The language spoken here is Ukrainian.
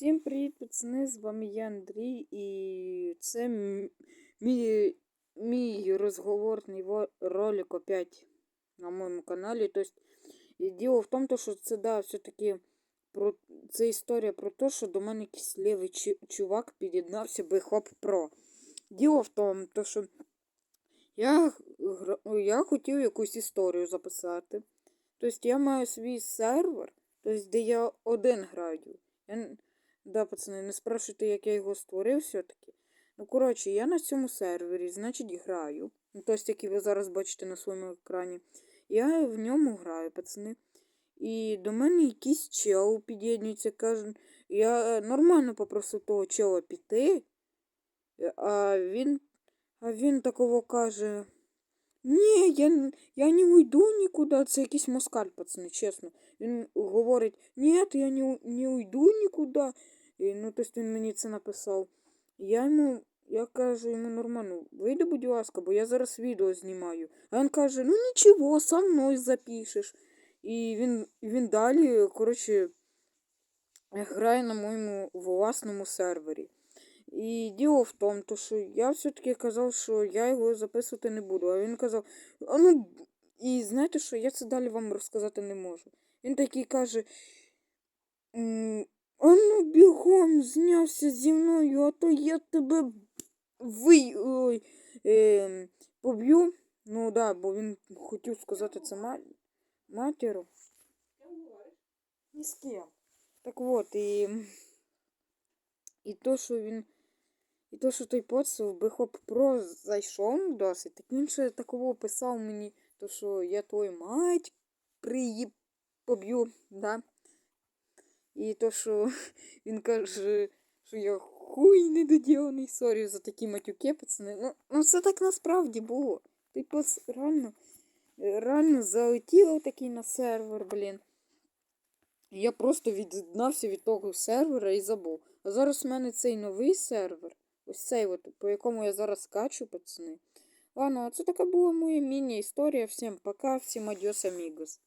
Всім привіт, пацани! З вами я Андрій, і це мій, мій розговорний ролик опять на моєму каналі. Тобто, діло в тому, що це да, все-таки про це історія про те, що до мене якийсь лівий чувак під'єднався би Хоп Про. Діло в тому, то, що я, я хотів якусь історію записати. Тобто я маю свій сервер, тобто, де я один граю. Я... Да, пацани, не спрашуйте, як я його створив все-таки. Ну, коротше, я на цьому сервері, значить, граю. Ну, тобто, який ви зараз бачите на своєму екрані. Я в ньому граю, пацани. І до мене якийсь чел під'єднується, каже, я нормально попросив того чела піти, а він, а він такого каже. Ні, я, я не уйду нікуди. Це якийсь москаль, пацани, чесно. Він говорить, ні, я не, не уйду нікуди. І, ну, тобто він мені це написав. Я йому, я кажу йому нормально, вийди, будь ласка, бо я зараз відео знімаю. А він каже, ну нічого, со мною запишеш. І він, він далі, коротше, грає на моєму власному сервері. І діло в тому, що я все-таки казав, що я його записувати не буду. А він казав, а ну, і знаєте що, я це далі вам розказати не можу. Він такий каже. «М, А ну бігом знявся зі мною, а то я тебе ви... Ой, е, поб'ю. Ну да, бо він хотів сказати це ма... матіру. Ні з ким. Так от, і. І то, що він. І то, що той поцел би хоп про зайшов досить, так він ще такого писав мені, то що я твою мать приї поб'ю, да? І то, що він каже, що я хуй недоділений, сорі за такі матюки, пацани. Ну, ну це так насправді було. Поц реально, реально залетів такий на сервер, блін. Я просто від'єднався від того сервера і забув. А зараз у мене цей новий сервер. Ось цей, от, по якому я зараз скачу, пацани. Ладно, це така була моя міні-історія. Всім пока, всім адіос, амігос.